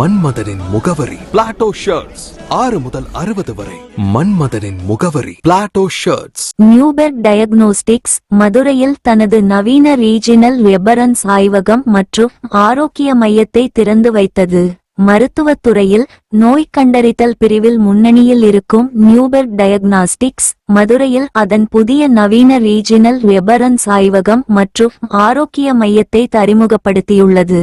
மன்மதனின் முகவரி. Plato shirts ஆறு முதல் அறுபது வரை. மன்மதனின் முகவரி. பிளாட்டோ ஷர்ட்ஸ் நியூபெர்க் டயக்னோஸ்டிக்ஸ் மதுரையில் தனது நவீன ரீஜினல் வெபரன்ஸ் ஆய்வகம் மற்றும் ஆரோக்கிய மையத்தை திறந்து வைத்தது. மருத்துவத்துறையில் நோய் கண்டறிதல் பிரிவில் முன்னணியில் இருக்கும் நியூபெர்க் டயக்னாஸ்டிக்ஸ் மதுரையில் அதன் புதிய நவீன ரீஜினல் வெபரன்ஸ் ஆய்வகம் மற்றும் ஆரோக்கிய மையத்தை அறிமுகப்படுத்தியுள்ளது.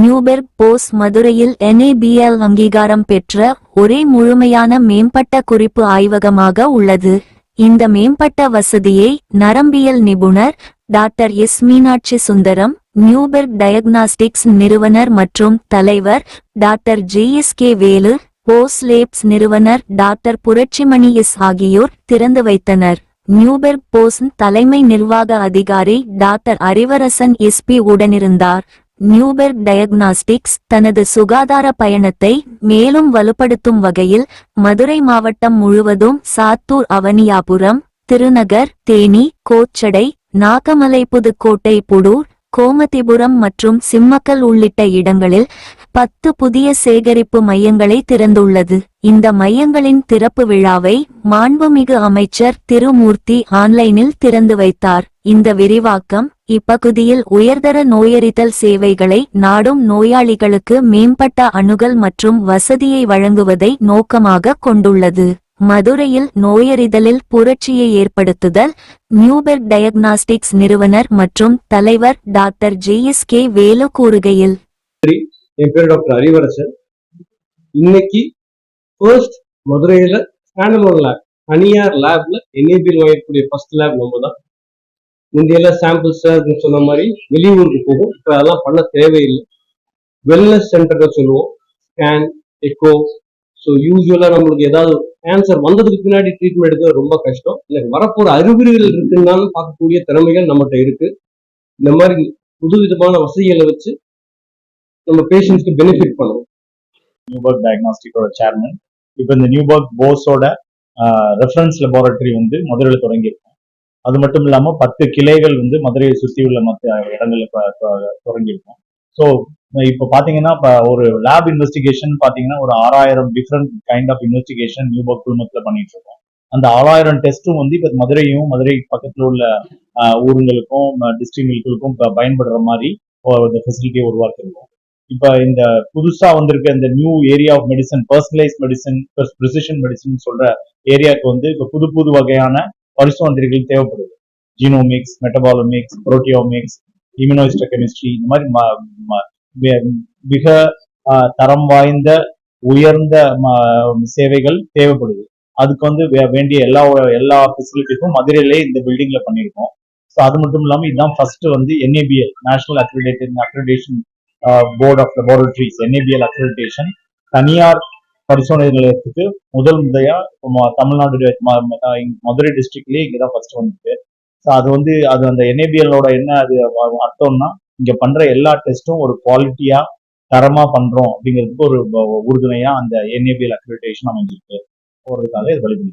நியூபெர்க் போஸ் மதுரையில் என்ஏபிஎல் அங்கீகாரம் பெற்ற ஒரே முழுமையான மேம்பட்ட குறிப்பு ஆய்வகமாக உள்ளது. இந்த மேம்பட்ட வசதியை நரம்பியல் நிபுணர் doctor S Meenakshi Sundaram Neuberg Diagnostics நிறுவனர் மற்றும் தலைவர் doctor GSK S K Velu Bose labs நிறுவனர் டாக்டர் புரட்சிமணி எஸ் ஆகியோர் திறந்து வைத்தனர். நியூபெர்க் போஸ் தலைமை நிர்வாக அதிகாரி டாக்டர் அறிவரசன் எஸ்பி உடனிருந்தார். நியூபெர்க் டயக்னாஸ்டிக்ஸ் தனது சுகாதார பயணத்தை மேலும் வலுப்படுத்தும் வகையில் மதுரை மாவட்டம் முழுவதும் சாத்தூர் அவனியாபுரம் திருநகர் தேனி கோச்சடை நாகமலை புதுக்கோட்டை புடூர் கோமதிபுரம் மற்றும் சிம்மக்கல் உள்ளிட்ட இடங்களில் பத்து புதிய சேகரிப்பு மையங்களை திறந்துள்ளது. இந்த மையங்களின் திறப்பு விழாவை மாண்புமிகு அமைச்சர் திருமூர்த்தி ஆன்லைனில் திறந்து வைத்தார். இந்த விரிவாக்கம் இப்பகுதியில் உயர்தர நோயறிதல் சேவைகளை நாடும் நோயாளிகளுக்கு மேம்பட்ட அணுகல் மற்றும் வசதியை வழங்குவதை நோக்கமாக கொண்டுள்ளது. மதுரையில் நோயறிதலில் புரட்சியை ஏற்படுத்துதல் நியூபெர்க் டயக்னாஸ்டிக்ஸ் நிறுவனர் மற்றும் தலைவர் doctor J S K Velu கூறுகையில். என் பேர் டாக்டர் அறிவரசன். இன்னைக்கு ஃபர்ஸ்ட் மதுரையில ஸ்டாண்டலோன் லேப் தனியார் லேப்ல என்ஏபிஎல் வாங்கக்கூடிய ஃபர்ஸ்ட் லேப் நம்ம தான் முந்தையெல்லாம் சாம்பிள்ஸ் சொன்ன மாதிரி வெளியூருக்கு போகும். இப்போ அதெல்லாம் பண்ண தேவையில்லை. வெல்னஸ் சென்டர்கள் சொல்லுவோம். ஸ்கேன் எக்கோ ஸோ யூஸ்வலாக நம்மளுக்கு ஏதாவது கேன்சர் வந்ததுக்கு பின்னாடி ட்ரீட்மெண்ட் எடுக்கிறது ரொம்ப கஷ்டம். இல்லை வரப்போற அறிகுறிகள் இருக்குன்னாலும் பார்க்கக்கூடிய திறமைகள் நம்மகிட்ட இருக்கு. இந்த மாதிரி புதுவிதமான வசதிகளை வச்சு நம்ம பேஷண்ட்ஸ்க்கு பெனிஃபிட் பண்ணுவோம் நியூபர்க் டயக்னாஸ்டிக்கோட சேர்மன் இப்போ இந்த நியூபர்க் போஸோட ரெஃபரன்ஸ் லெபார்டரி வந்து மதுரையில் தொடங்கியிருக்கோம் அது மட்டும் இல்லாமல் பத்து கிளைகள் வந்து மதுரையை சுற்றி உள்ள மற்ற இடங்களில் தொடங்கியிருக்கோம் ஸோ இப்போ பார்த்தீங்கன்னா இப்போ ஒரு லேப் இன்வெஸ்டிகேஷன் பார்த்தீங்கன்னா ஒரு ஆறாயிரம் different kind of investigation Neuberg குழுமத்தில் பண்ணிட்டு இருக்கோம் அந்த ஆறாயிரம் டெஸ்ட்டும் வந்து இப்போ மதுரையும் மதுரை பக்கத்தில் உள்ள ஆஹ், ஊருங்களுக்கும் டிஸ்ட்ரிக்ட்களுக்கும் இப்போ பயன்படுற மாதிரி இந்த ஃபெசிலிட்டியை உருவாக்கியிருக்கோம் இப்போ இந்த புதுசா வந்திருக்க இந்த new area of medicine personalise medicine precision medicine சொல்ற ஏரியாவுக்கு வந்து இப்போ புது புது வகையான பரிசோதனைகள் தேவைப்படுது. ஜீனோமிக்ஸ் மெட்டபாலமிக்ஸ் புரோட்டியோமிக்ஸ் இம்யூனோஸ்டோகெமிஸ்ட்ரி இந்த மாதிரி மிக தரம் வாய்ந்த உயர்ந்த ம- சேவைகள் தேவைப்படுது. அதுக்கு வந்து வே- வேண்டிய எல்லா எல்லா ஃபெசிலிட்டிஸும் மதுரையிலே இந்த பில்டிங்ல பண்ணியிருக்கோம் ஸோ அது மட்டும் இல்லாமல் இதுதான் ஃபர்ஸ்ட் வந்து N A B L national accredited accreditation board of laboratories N A B L accreditation தனியார் பரிசோதனை நிலையத்துக்கு முதல் முறையா இப்போ தமிழ்நாடு மதுரை டிஸ்ட்ரிக்ட்லேயே இங்கே தான் ஃபர்ஸ்ட் வந்துட்டு ஸோ அது வந்து அது அந்த என்ஏபிஎல்லோட என்ன அது அர்த்தம்னா இங்க பண்ற எல்லா டெஸ்ட்டும் ஒரு குவாலிட்டியா தரமா பண்றோம் அப்படிங்கிறதுக்கு ஒரு ப- உறுதுணையா அந்த என்ஏபிஎல் அக்ரிடேஷன் அமைஞ்சிருக்கு. போறதுக்காக இது வழிபடுது